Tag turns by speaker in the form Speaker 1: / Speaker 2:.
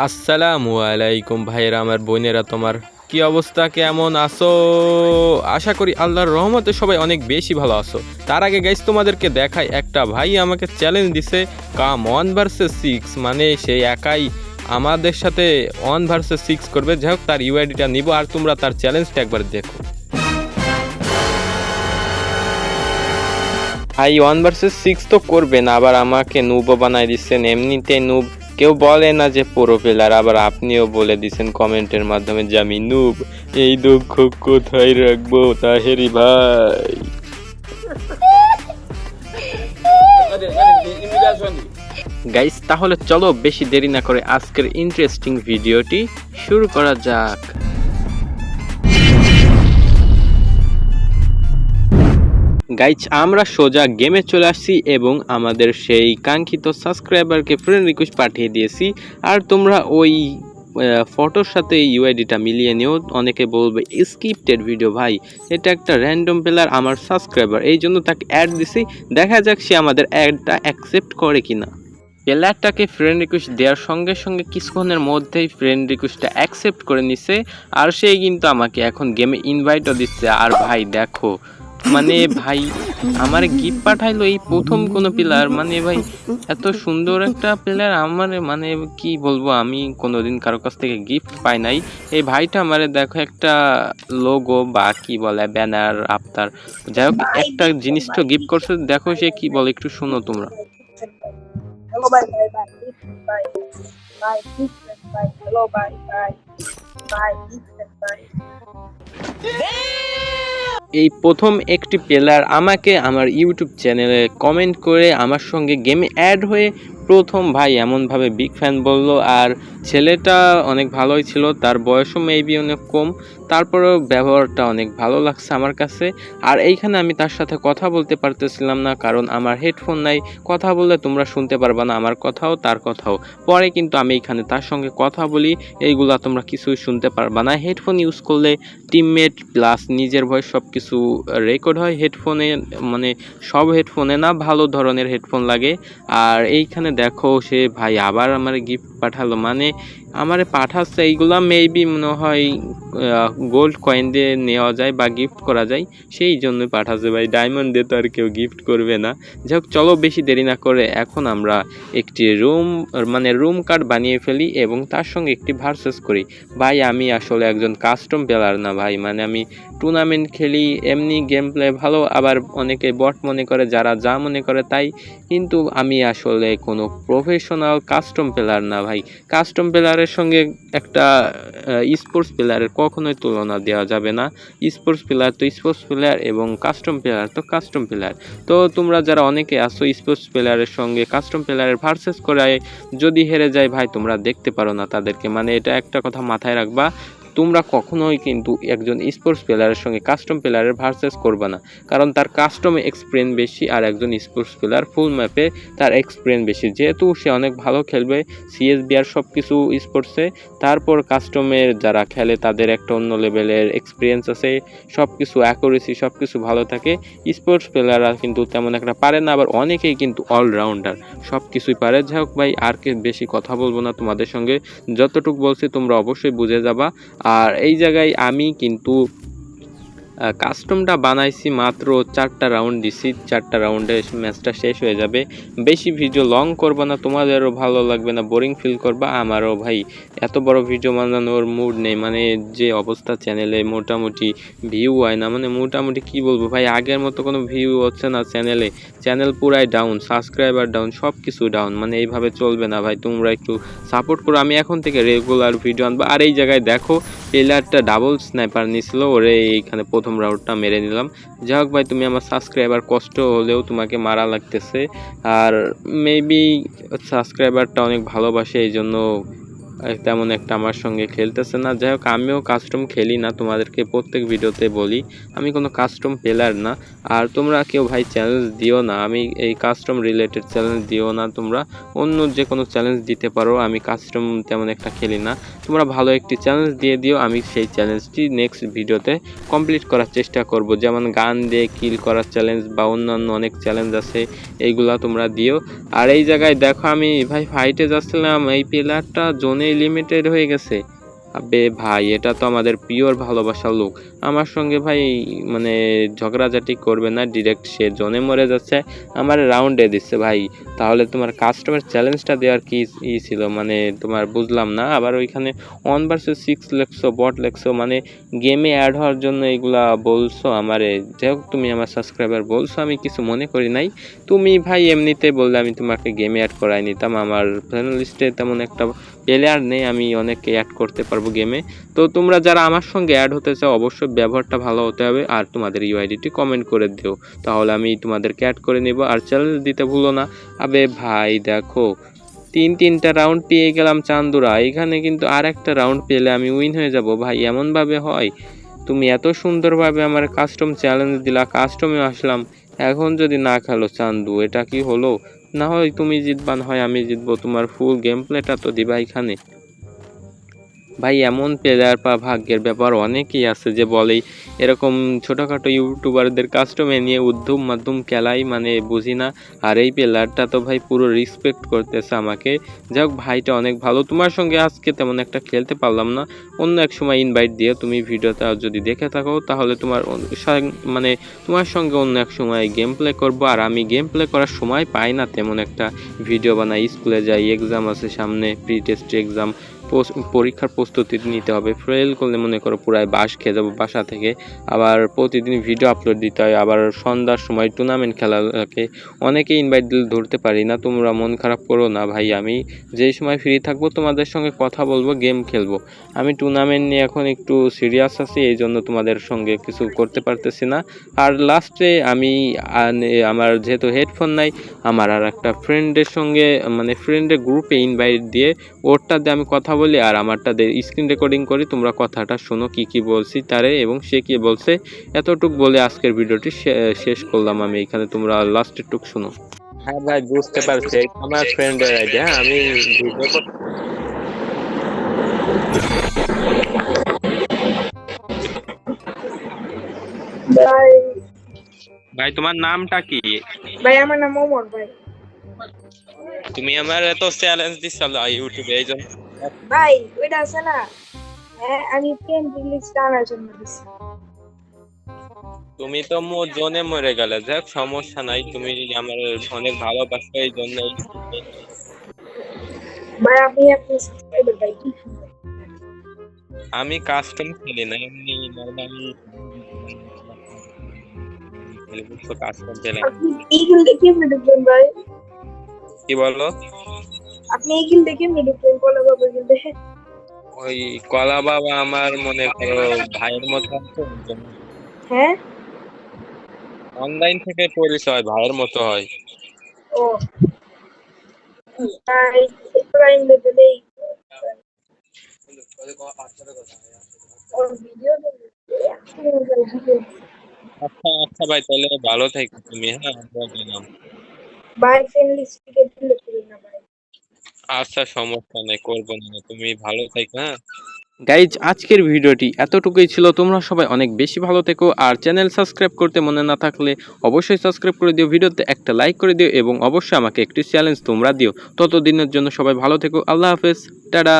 Speaker 1: আসসালামু আলাইকুম ভাইয়েরা, আমার বোনেরা, তোমার কি অবস্থা? কেমন আছো? আশা করি আল্লাহর রহমতে সবাই অনেক বেশি ভালো আছো। তার আগে গাইস তোমাদেরকে দেখাই, একটা ভাই আমাকে চ্যালেঞ্জ দিছে কাম ওয়ান ভার্সেস সিক্স মানে সে একাই আমাদের সাথে ওয়ান ভার্সেস সিক্স করবে। যাই হোক, তার ইউআইডিটা নিব আর তোমরা তার চ্যালেঞ্জটা একবার দেখো। ভাই ওয়ান ভার্সেস সিক্স তো করবে না, আবার আমাকে নুবও বানাই দিচ্ছেন। এমনিতে নুব কেউ বলে না যে পুরো প্লেয়ার আবার আপনিও বলে দিছেন কমেন্টের মাধ্যমে যে আমি নুব এই দুঃখ কোথায় রাখব তাহেরি ভাই? গাইস তাহলে চলো বেশি দেরি না করে আজকের ইন্টারেস্টিং ভিডিওটি শুরু করা যাক। গাইজ আমরা সোজা গেমে চলে আসছি এবং আমাদের সেই কাঙ্ক্ষিত সাবস্ক্রাইবারকে ফ্রেন্ড রিকোয়েস্ট পাঠিয়ে দিয়েছি। আর তোমরা ওই ফটোর সাথে ইউআইডিটা মিলিয়ে নিও। অনেকে বলবে স্ক্রিপ্টেড ভিডিও ভাই। এটা একটা র্যান্ডম প্লেয়ার আমার সাবস্ক্রাইবার এই জন্য তাকে অ্যাড দিছি। দেখা যাক সে আমাদের অ্যাডটা অ্যাকসেপ্ট করে কিনা। প্লেয়ারটাকে ফ্রেন্ড রিকোয়েস্ট দেওয়ার সঙ্গে সঙ্গে কিছুক্ষণের মধ্যেই ফ্রেন্ড রিকোয়েস্টটা অ্যাকসেপ্ট করে নিছে। আর সে কিন্তু আমাকে এখন গেমে ইনভাইটও দিচ্ছে। আর ভাই, দেখো মানে ভাই আমার গিফট পাঠাইলো এই প্রথম কোনো প্লেয়ার মানে ভাই এত সুন্দর একটা প্লেয়ার আমার মানে কি বলব আমি কোনোদিন কারও কাছ থেকে গিফট পাই নাই। এই ভাইটা আমারে দেখো একটা লোগো বা কি বলে ব্যানার আফতার যাই হোক একটা জিনিস তো গিফট করছে দেখো সে কি বলে একটু শুনো তোমরা।
Speaker 2: Hello, bye, bye, bye, bye, bye, different, bye, hello, bye, bye, bye, different, bye.
Speaker 1: এই প্রথম একটি প্লেয়ার আমাকে আমার ইউটিউব চ্যানেলে কমেন্ট করে আমার সঙ্গে গেমে অ্যাড হয়ে প্রথম ভাই এমনভাবে বিগ ফ্যান বলল, আর ছেলেটা অনেক ভালোই ছিল, তার বয়সও মেবি অনেক কম তারপরেও ব্যবহারটা অনেক ভালো লাগছে আমার কাছে। আর এইখানে আমি তার সাথে কথা বলতে পারতেছিলাম না, কারণ আমার হেডফোন নাই। কথা বললে তোমরা শুনতে পারবা না আমার কথাও, তার কথাও। পরে কিন্তু আমি এইখানে তার সঙ্গে কথা বলি, এইগুলা তোমরা কিছুই শুনতে পারবা না। হেডফোন ইউজ করলে টিমমেট প্লাস নিজের ভয়েস সব কিছু রেকর্ড হয়। হেডফোনে মানে সব হেডফোনে না, ভালো ধরনের হেডফোন লাগে। আর এইখানে দেখো সে ভাই আবার আমার গিফট পাঠালো। মানে আমারে পাঠাচ্ছে, এইগুলা মেবি মনে হয় গোল্ড কয়েন দিয়ে নেওয়া যায় বা গিফট করা যায়, সেই জন্য পাঠাচ্ছে ভাই। ডায়মন্ড দিয়ে তো আর কেউ গিফট করবে না। যাই হোক, চলো বেশি দেরি না করে এখন আমরা একটি রুম মানে রুম কার্ড বানিয়ে ফেলি এবং তার সঙ্গে একটি ভার্সেস করি। ভাই, আমি আসলে একজন কাস্টম প্লেয়ার না ভাই। মানে আমি টুর্নামেন্ট খেলি, এমনি গেম প্লে ভালো, আবার অনেকে বট মনে করে, যারা যা মনে করে তাই। কিন্তু আমি আসলে কোনো প্রফেশনাল কাস্টম প্লেয়ার না ভাই। কাস্টম প্লেয়ারের সঙ্গে একটা স্পোর্টস প্লেয়ারের কখনোই তুলনা দেওয়া যাবে না। স্পোর্টস প্লেয়ার তো স্পোর্টস প্লেয়ার এবং কাস্টম প্লেয়ার তো কাস্টম প্লেয়ার তো তোমরা যারা অনেকে আসো স্পোর্টস প্লেয়ারের সঙ্গে কাস্টম প্লেয়ারের ভার্সেস করায় যদি হেরে যায় ভাই, তোমরা দেখতে পারো না তাদেরকে। মানে এটা একটা কথা মাথায় রাখবা। তোমরা কখনোই কিন্তু একজন স্পোর্টস প্লেয়ারের সঙ্গে কাস্টম প্লেয়ারের ভার্সেস করবে না। কারণ তার কাস্টমে এক্সপিরিয়েন্স বেশি আর একজন স্পোর্টস প্লেয়ার ফুল ম্যাপে তার এক্সপিরিয়েন্স বেশি। যেহেতু সে অনেক ভালো খেলবে সিএসবি আর সব কিছু স্পোর্টসে তারপর কাস্টমের যারা খেলে তাদের একটা অন্য লেভেলের এক্সপিরিয়েন্স আছে সব কিছু অ্যাকুরেসি সব কিছু ভালো থাকে। স্পোর্টস প্লেয়াররা কিন্তু তেমন একটা পারে না, আবার অনেকেই কিন্তু অলরাউন্ডার সব কিছুই পারে। যাই হোক ভাই, আর কি বেশি কথা বলব না তোমাদের সঙ্গে। যতটুকু বলছি তোমরা অবশ্যই বুঝে যাবা। আর এই জায়গায় আমি কিন্তু কাস্টমটা বানাইছি মাত্র চারটা রাউন্ড দিছি। চারটা রাউন্ডে ম্যাচটা শেষ হয়ে যাবে। বেশি ভিডিও লং করব না, তোমাদেরও ভালো লাগবে না বোরিং ফিল করবা। আমারও ভাই, এত বড় ভিডিও বানানোর মুড নেই। মানে যে অবস্থা চ্যানেলে মোটামুটি ভিউ হয় না। মানে মোটামুটি কি বলব ভাই, আগের মতো কোনো ভিউ হচ্ছে না চ্যানেলে চ্যানেল পুরাই ডাউন সাবস্ক্রাইবার ডাউন সব কিছু ডাউন মানে এইভাবে চলবে না ভাই, তোমরা একটু সাপোর্ট করো। আমি এখন থেকে রেগুলার ভিডিও আনব। আর এই জায়গায় দেখো প্লেয়ারটা ডাবল স্নাইপার নিছিল। ওরে এইখানে প্রথম রাউন্ডটা মেরে নিলাম। যাই হোক ভাই, তুমি আমার সাবস্ক্রাইবার কষ্ট হলেও তোমাকে মারা লাগতেছে। আর মেবি সাবস্ক্রাইবারটা অনেক ভালোবাসে এই জন্য তেমন একটা আমার সঙ্গে খেলতেছে না। যাই হোক, আমিও কাস্টম খেলি না, তোমাদেরকে প্রত্যেক ভিডিওতে বলি। আমি কোনো কাস্টম প্লেয়ার না। আর তোমরা কেউ ভাই চ্যালেঞ্জ দিও না। আমি এই কাস্টম রিলেটেড চ্যালেঞ্জ দিও না। তোমরা অন্য যে কোনো চ্যালেঞ্জ দিতে পারো। আমি কাস্টম তেমন একটা খেলি না। তোমরা ভালো একটি চ্যালেঞ্জ দিয়ে দিও। আমি সেই চ্যালেঞ্জটি নেক্সট ভিডিওতে কমপ্লিট করার চেষ্টা করব। যেমন গান দিয়ে কিল করার চ্যালেঞ্জ বা অন্যান্য অনেক চ্যালেঞ্জ আছে, এইগুলা তোমরা দিও। আর এই জায়গায় দেখো, আমি ভাই ফাইটে যাচ্ছিলাম। এই প্লেয়ারটা জোনে লিমিটেড হয়ে গেছে। আবে ভাই, এটা তো আমাদের পিওর ভালোবাসার লোক। আমার সঙ্গে ভাই মানে ঝগড়াঝাটি করবে না ডিরেক্ট সে জনে মরে যাচ্ছে, আমার রাউন্ডে দিচ্ছে ভাই। তাহলে তোমার কাস্টমার চ্যালেঞ্জটা দেওয়ার কি ই ছিল? মানে তোমার বুঝলাম না। আবার ওইখানে ওয়ান ভার্সেস সিক্স লেখছো বট লেখছো মানে গেমে অ্যাড হওয়ার জন্য এগুলা বলছো আমারে। যাই হোক তুমি আমার সাবস্ক্রাইবার বলছো, আমি কিছু মনে করি নাই। তুমি ভাই, এমনিতে বললে আমি তোমাকে গেমে অ্যাড করাই নিতাম আমার ফ্রেন্ড লিস্টে তেমন একটা প্লেয়ার নেই, আমি অনেককে অ্যাড করতে পারব। গেমে তো তোমরা যারা আমার সঙ্গে অ্যাড হতে চাও, অবশ্যই ব্যবহারটা ভালো হতে হবে আর তোমাদের ইউআইডিটি কমেন্ট করে দিও। তাহলে আমি তোমাদেরকে অ্যাড করে নেব। আর চ্যালেঞ্জ দিতে ভুলো না। আবে ভাই, দেখো, তিন তিনটা রাউন্ড পেয়ে গেলাম চান্দুরা। এখানে কিন্তু আর একটা রাউন্ড পেলে আমি উইন হয়ে যাব। ভাই, এমনভাবে হয়? তুমি এত সুন্দরভাবে আমার কাস্টম চ্যালেঞ্জ দিলা কাস্টমে আসলাম। এখন যদি না খেলো চান্দু, এটা কি হলো? না হয় তুমি জিতবা, না হয় আমি জিতবো। তোমার ফুল গেম প্লেটা তো দিবা এখানে। ভাই, এমন প্লেয়ার পা ভাগ্যের ব্যাপার অনেকেই আছে যে বলেই এরকম ছোটোখাটো ইউটিউবারদের কাস্টমে নিয়ে উদ্যম মাধ্যম খেলাই মানে বুঝি না। আর এই প্লেয়ারটা তো ভাই পুরো রেসপেক্ট করতেছে আমাকে। যাক ভাইটা অনেক ভালো। তোমার সঙ্গে আজকে তেমন একটা খেলতে পারলাম না। অন্য এক সময় ইনভাইট দিয়ে তুমি ভিডিওটা যদি দেখে থাকো, তাহলে তোমার মানে তোমার সঙ্গে অন্য এক সময় গেম প্লে করব। আর আমি গেম প্লে করার সময় পাই না তেমন একটা। ভিডিও বানাই স্কুলে যাই এক্সাম আছে সামনে প্রি টেস্ট এক্সাম পরীক্ষার প্রস্তুতি নিতে হবে। ফেল করলে মনে করো পুরাই বাস খেয়ে যাব বাসা থেকে। আবার প্রতিদিন ভিডিও আপলোড দিতে হয়। আবার সন্ধ্যার সময় টুর্নামেন্ট খেলা লাগে অনেকে ইনভাইট দিলে ধরতে পারি না। তোমরা মন খারাপ করো না ভাই। আমি যেই সময় ফ্রি থাকব তোমাদের সঙ্গে কথা বলব গেম খেলব। আমি টুর্নামেন্ট নিয়ে এখন একটু সিরিয়াস আছি, এই জন্য তোমাদের সঙ্গে কিছু করতে পারতেছি না। আর লাস্টে আমি আমার যেহেতু হেডফোন নাই, আমার আর একটা ফ্রেন্ডের সঙ্গে মানে ফ্রেন্ডের গ্রুপে ইনভাইট দিয়ে ওরটা দিয়ে আমি কথা বলি আর আমারটা স্ক্রিন রেকর্ডিং করি তোমরা কথাটা শোনো কি কি বলছি তারে এবং সে কি বলছে এতটুক বলে আজকের ভিডিওটি শেষ করলাম আমি এখানে তোমরা লাস্টের টুক শোনো। হ্যাঁ ভাই বুঝতে পারছি আমার ফ্রেন্ডের আইডিয়া আমি ভিডিও
Speaker 2: ভাই।
Speaker 1: তোমার নামটা কি?
Speaker 2: ভাই আমার নাম ওমর ভাই।
Speaker 1: তুমি আমার এত চ্যালেঞ্জ দিচ্ছিল ইউটিউবে এই জন্য।
Speaker 2: ভাই ওইটা আছে না? হ্যাঁ আমি ফ্রেন্ড লিস্ট আনার জন্য দিছি।
Speaker 1: তুমি তো মো জনে মরে গেলে যাক সমস্যা নাই তুমি আমার অনেক ভালোবাসো এই জন্য
Speaker 2: ভাই আপনি আপনি সাবস্ক্রাইবার ভাই কি।
Speaker 1: আমি কাস্টম খেলি না এমনি নর্মালি কাস্টম খেলে
Speaker 2: ইগল দেখে আপনি ঢুকবেন ভাই
Speaker 1: কি বলো
Speaker 2: আপনি দেখে আপনি কলা বাবা ইগল দেখে
Speaker 1: ওই কলা বাবা আমার মনে করো ভাইয়ের মতো আছে
Speaker 2: হ্যাঁ?
Speaker 1: অনলাইন থেকে পরিচয় ভাইয়ের মতো হয়।
Speaker 2: ও। প্রাইম
Speaker 1: আচ্ছা আচ্ছা ভাই তাহলে ভালো থেকো তুমি হ্যাঁ? আমরা গেলাম
Speaker 2: ভাই ফ্রেন্ড লিস্ট থেকে দিলে না ভাই
Speaker 1: আচ্ছা সমস্যা নাই, করব না, তুমি ভালো থেকো হ্যাঁ? গাইজ আজকের ভিডিওটি এতটুকুই ছিল। তোমরা সবাই অনেক বেশি ভালো থেকো আর চ্যানেল সাবস্ক্রাইব করতে মনে না থাকলে অবশ্যই সাবস্ক্রাইব করে দিও, ভিডিওতে একটা লাইক করে দিও এবং অবশ্যই আমাকে একটি চ্যালেঞ্জ তোমরা দিও। ততদিনের জন্য সবাই ভালো থেকো। আল্লাহ হাফেজ। টাটা।